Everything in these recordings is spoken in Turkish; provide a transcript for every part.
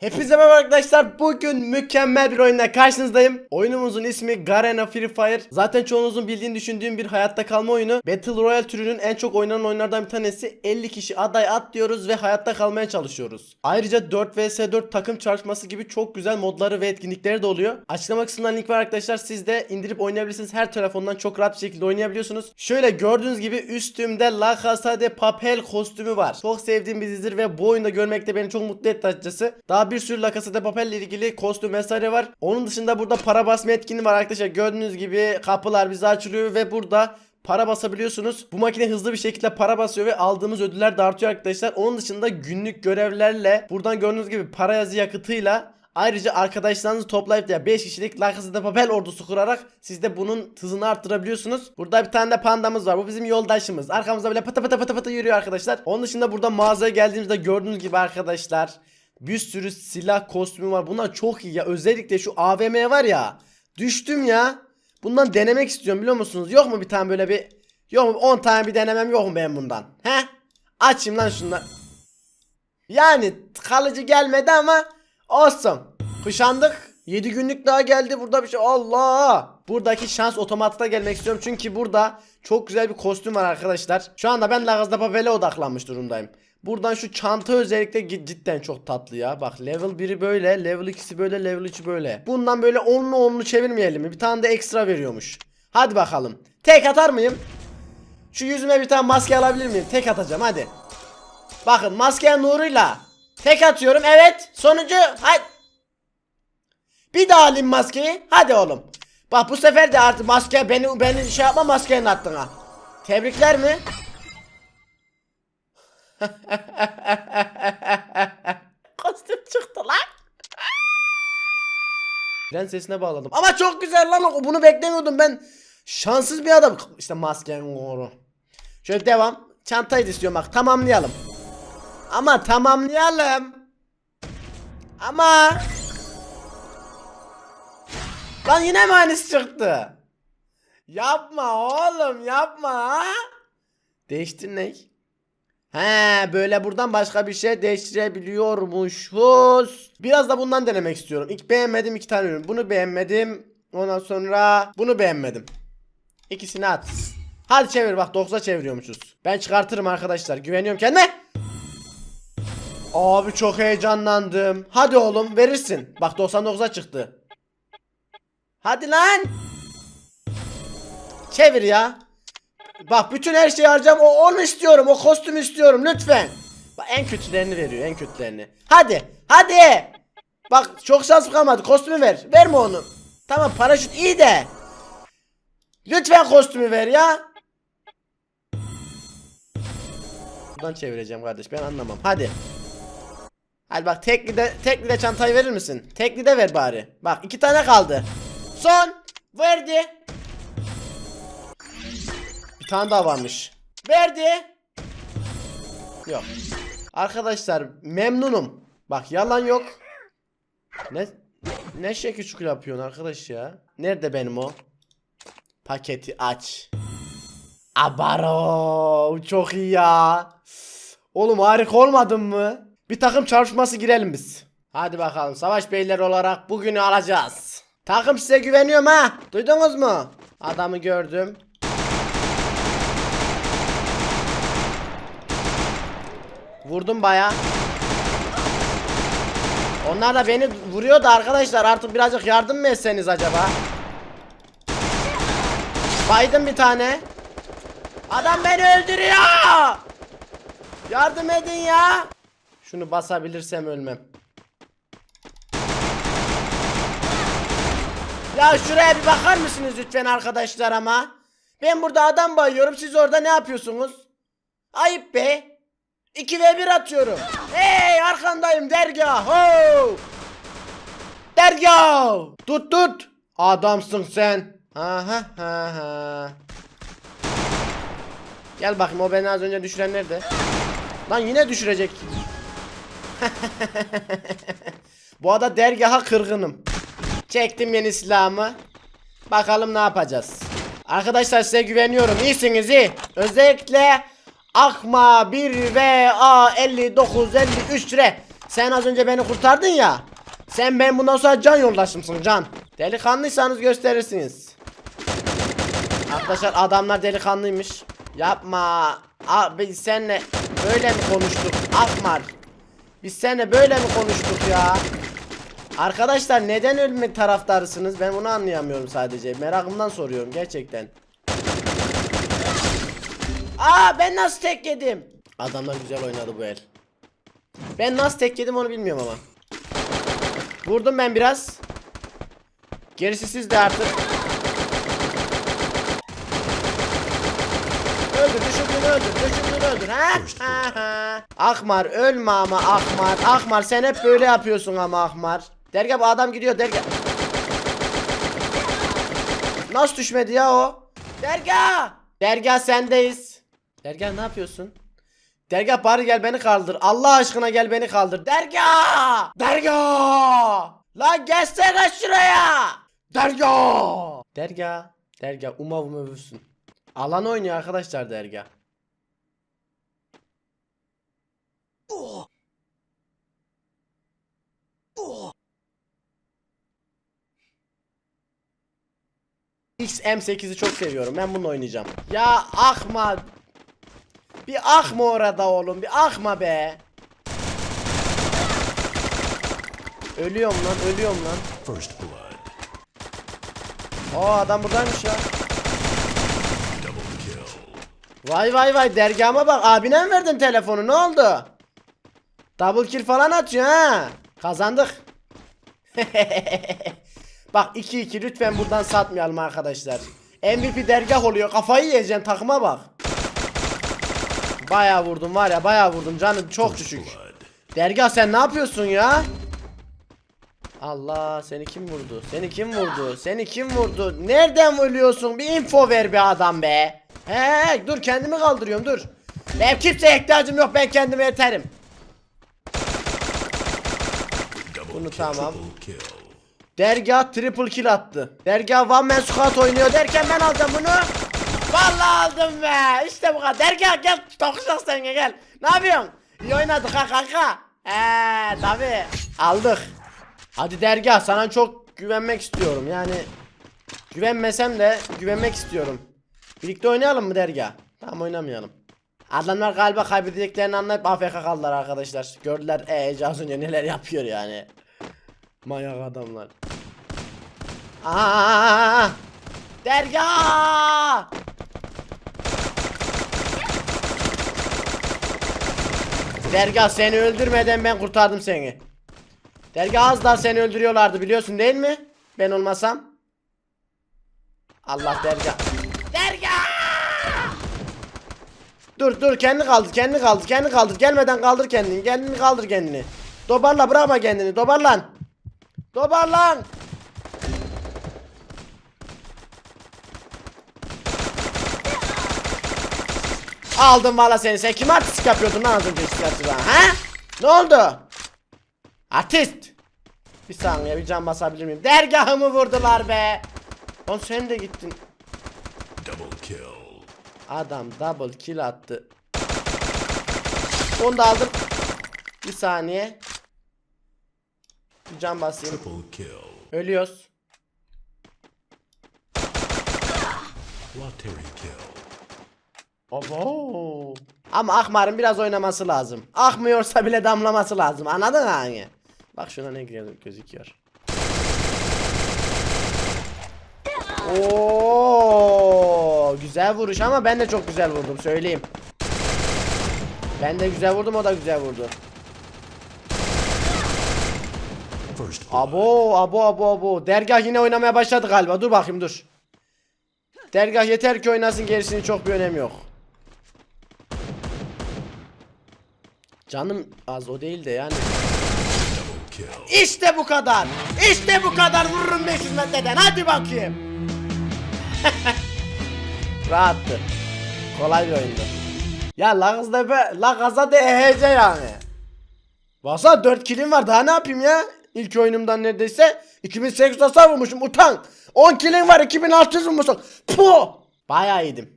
Hepinize merhaba arkadaşlar. Bugün mükemmel bir oyunla karşınızdayım. Oyunumuzun ismi Garena Free Fire. Zaten çoğunuzun bildiğini düşündüğüm bir hayatta kalma oyunu. Battle Royale türünün en çok oynanan oyunlardan bir tanesi. 50 kişi aday at diyoruz ve hayatta kalmaya çalışıyoruz. Ayrıca 4 vs 4 takım çarpması gibi çok güzel modları ve etkinlikleri de oluyor. Açıklama kısmından link var arkadaşlar. Siz de indirip oynayabilirsiniz. Her telefondan çok rahat bir şekilde oynayabiliyorsunuz. Şöyle gördüğünüz gibi üstümde La Casa de Papel kostümü var. Çok sevdiğim bir dizidir ve bu oyunda görmek de beni çok mutlu etti açıkçası. Daha bir sürü La Casa de Papel ile ilgili kostüm vesaire var. Onun dışında burada para basma etkinliği var arkadaşlar. Gördüğünüz gibi kapılar bize açılıyor ve burada para basabiliyorsunuz. Bu makine hızlı bir şekilde para basıyor ve aldığımız ödüller de artıyor arkadaşlar. Onun dışında günlük görevlerle buradan gördüğünüz gibi para yazı yakıtıyla Ayrıca arkadaşlarınızı toplayıp da 5 kişilik La Casa de Papel ordusu kurarak siz de bunun hızını arttırabiliyorsunuz. Burada bir tane de pandamız var. Bu bizim yoldaşımız. Arkamızda böyle pıtı pıtı pıtı pıtı yürüyor arkadaşlar. Onun dışında burada mağazaya geldiğimizde gördüğünüz gibi arkadaşlar bir sürü silah kostümü var. Bunlar çok iyi ya. Özellikle şu AVM var ya. Düştüm ya. Bundan denemek istiyorum biliyor musunuz? Yok mu bir tane böyle bir Yok mu 10 tane bir denemem yok mu benim bundan? He? Açayım lan şunları. Yani kalıcı gelmedi ama olsun. Kuşandık. 7 günlük daha geldi burada bir şey. Allah! Buradaki şans otomatta gelmek istiyorum. Çünkü burada çok güzel bir kostüm var arkadaşlar. Şu anda ben La de Papel'e odaklanmış durumdayım. Buradan şu çanta özellikle cidden çok tatlı ya. Bak level 1'i böyle, level 2'si böyle, level 3'ü böyle. Bundan böyle onlu onlu çevirmeyelim mi? Bir tane de ekstra veriyormuş. Hadi bakalım. Tek atar mıyım? Şu yüzüme bir tane maske alabilir miyim? Tek atacağım hadi. Bakın maske nuruyla tek atıyorum. Evet. Sonucu hadi. Bir daha alayım maskeyi. Hadi oğlum. Bak bu sefer de artık maske beni beni şey yapma maskenin attığına. Tebrikler mi? Kostüm çıktı lan. Tren sesine bağladım. Ama çok güzel lan o. Bunu beklemiyordum ben. Şanssız bir adam. İşte maskenin uğru. Şöyle devam. Çantayı da istiyorum bak. Tamamlayalım. Ama tamamlayalım. Ama Lan yine mi aynısı çıktı? Yapma oğlum yapma. ha? Değiştir ne? He böyle buradan başka bir şey değiştirebiliyormuşuz. Biraz da bundan denemek istiyorum. İlk beğenmedim iki tane ürün. Bunu beğenmedim. Ondan sonra bunu beğenmedim. İkisini at. Hadi çevir bak 9'a çeviriyormuşuz. Ben çıkartırım arkadaşlar. Güveniyorum kendime. Abi çok heyecanlandım. Hadi oğlum verirsin. Bak 99'a çıktı. Hadi lan. Çevir ya. Bak bütün her şeyi harcam. O onu istiyorum. O kostümü istiyorum lütfen. Bak en kötülerini veriyor. En kötülerini. Hadi. Hadi. Bak çok şans kalmadı. Kostümü ver. Verme onu. Tamam paraşüt iyi de. Lütfen kostümü ver ya. Buradan çevireceğim kardeş. Ben anlamam. Hadi. Hadi bak tekli de tekli de çantayı verir misin? Tekli de ver bari. Bak iki tane kaldı. Son. Verdi. Bir tane daha varmış. Verdi. Yok. Arkadaşlar memnunum. Bak yalan yok. Ne ne şekil şukul yapıyorsun arkadaş ya? Nerede benim o? Paketi aç. Abaro çok iyi ya. Oğlum harika olmadın mı? Bir takım çarpışması girelim biz. Hadi bakalım savaş beyler olarak bugünü alacağız. Takım size güveniyorum ha. Duydunuz mu? Adamı gördüm. Vurdum baya. Onlar da beni vuruyordu arkadaşlar. Artık birazcık yardım mı etseniz acaba? Baydım bir tane. Adam beni öldürüyor. Yardım edin ya. Şunu basabilirsem ölmem. Ya şuraya bir bakar mısınız lütfen arkadaşlar ama? Ben burada adam bayıyorum siz orada ne yapıyorsunuz? Ayıp be. 2 ve 1 atıyorum. Hey arkandayım dergah. Ho! Dergah. Tut tut. Adamsın sen. Aha ha ha. Gel bakayım o beni az önce düşüren nerede? Lan yine düşürecek. Bu arada dergaha kırgınım. Çektim yeni silahımı. Bakalım ne yapacağız. Arkadaşlar size güveniyorum. İyisiniz iyi. Özellikle Akma 1 VA 59 53 re Sen az önce beni kurtardın ya. Sen ben bundan sonra can yoldaşımsın can. Delikanlıysanız gösterirsiniz. Arkadaşlar adamlar delikanlıymış. Yapma. Aa, biz seninle böyle mi konuştuk? Akmar. Biz seninle böyle mi konuştuk ya? Arkadaşlar neden ölme taraftarısınız? Ben bunu anlayamıyorum sadece. Merakımdan soruyorum gerçekten. Aa ben nasıl tek yedim? Adamlar güzel oynadı bu el. Ben nasıl tek yedim onu bilmiyorum ama. Vurdum ben biraz. Gerisi sizde artık. Öldür, düşürdün öldür, düşürdün öldür. Ha? Ha, ha. Akmar ölme ama Akmar. Akmar sen hep böyle yapıyorsun ama Akmar. Dergah bu adam gidiyor Dergah. Nasıl düşmedi ya o? Dergah! Dergah sendeyiz. Dergah ne yapıyorsun? Dergah bari gel beni kaldır. Allah aşkına gel beni kaldır. Dergah! Dergah! Lan gelsene şuraya! Dergah! Dergah. Dergah umav övürsün. Alan oynuyor arkadaşlar dergah. XM8'i çok seviyorum. Ben bununla oynayacağım. Ya akma. Bir akma orada oğlum. Bir akma be. Ölüyorum lan, ölüyorum lan. First blood. Aa adam buradaymış ya. Vay vay vay dergahıma bak abine mi verdin telefonu ne oldu? Double kill falan atıyor ha. Kazandık. bak 2-2 lütfen buradan satmayalım arkadaşlar. MVP dergah oluyor kafayı yiyeceğim takıma bak. Bayağı vurdum var ya bayağı vurdum canım çok düşük. Dergah sen ne yapıyorsun ya? Allah seni kim vurdu? Seni kim vurdu? Seni kim vurdu? Nereden ölüyorsun? Bir info ver bir adam be. He dur kendimi kaldırıyorum dur. Benim kimseye ihtiyacım yok ben kendime yeterim. Bunu tamam. Dergah triple kill attı. Dergah one man squat oynuyor derken ben alacağım bunu. Vallahi aldım be. İşte bu kadar. Dergah gel tokuşak sen gel. Ne yapıyorsun? İyi oynadık ha kanka. Eee tabi. Aldık. Hadi dergah sana çok güvenmek istiyorum. Yani güvenmesem de güvenmek istiyorum. Birlikte oynayalım mı dergah? Tamam oynamayalım. Adamlar galiba kaybedeceklerini anlayıp AFK kaldılar arkadaşlar. Gördüler eee az neler yapıyor yani. Manyak adamlar. Aa! Dergah! Dergah seni öldürmeden ben kurtardım seni. Dergah az daha seni öldürüyorlardı biliyorsun değil mi? Ben olmasam. Allah dergah. Dergah! Dur dur kendi kaldır kendi kaldır kendi kaldır gelmeden kaldır kendini kendini kaldır kendini. Dobarla bırakma kendini dobarlan. Toparlan. Aldım valla seni. Sen kim artistik yapıyordun lan az önce istilatçıdan ha? Ne oldu? Artist. Bir saniye bir can basabilir miyim? Dergahımı vurdular be. Oğlum sen de gittin. Double kill. Adam double kill attı. Onu da aldım. Bir saniye. Bir can basayım. Triple kill. Ölüyoruz. Lottery kill. Abo. Ama Akmar'ın biraz oynaması lazım. Akmıyorsa bile damlaması lazım. Anladın mı hani? Bak şuna ne güzel gözüküyor. Oo, güzel vuruş ama ben de çok güzel vurdum söyleyeyim. Ben de güzel vurdum o da güzel vurdu. Abo abo abo abo. Dergah yine oynamaya başladı galiba. Dur bakayım dur. Dergah yeter ki oynasın gerisinin çok bir önemi yok. Canım az o değil de yani. İşte bu kadar. İşte bu kadar vururum 500 metreden. Hadi bakayım. Rahattı. Kolay bir oyundu. Ya La Gaza de La Gaza de EHC yani. Vasa 4 kilim var daha ne yapayım ya? İlk oyunumdan neredeyse 2800 hasar vurmuşum utan. 10 kilim var 2600 vurmuşum. Puh. Bayağı iyiydim.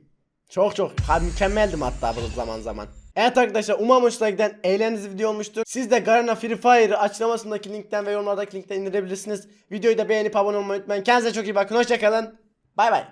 Çok çok mükemmeldim hatta bu zaman zaman. Evet arkadaşlar umarım hoşuna giden eğlenceli video olmuştur. Siz de Garena Free Fire'ı açıklamasındaki linkten ve yorumlardaki linkten indirebilirsiniz. Videoyu da beğenip abone olmayı unutmayın. Kendinize çok iyi bakın. Hoşçakalın. Bay bay.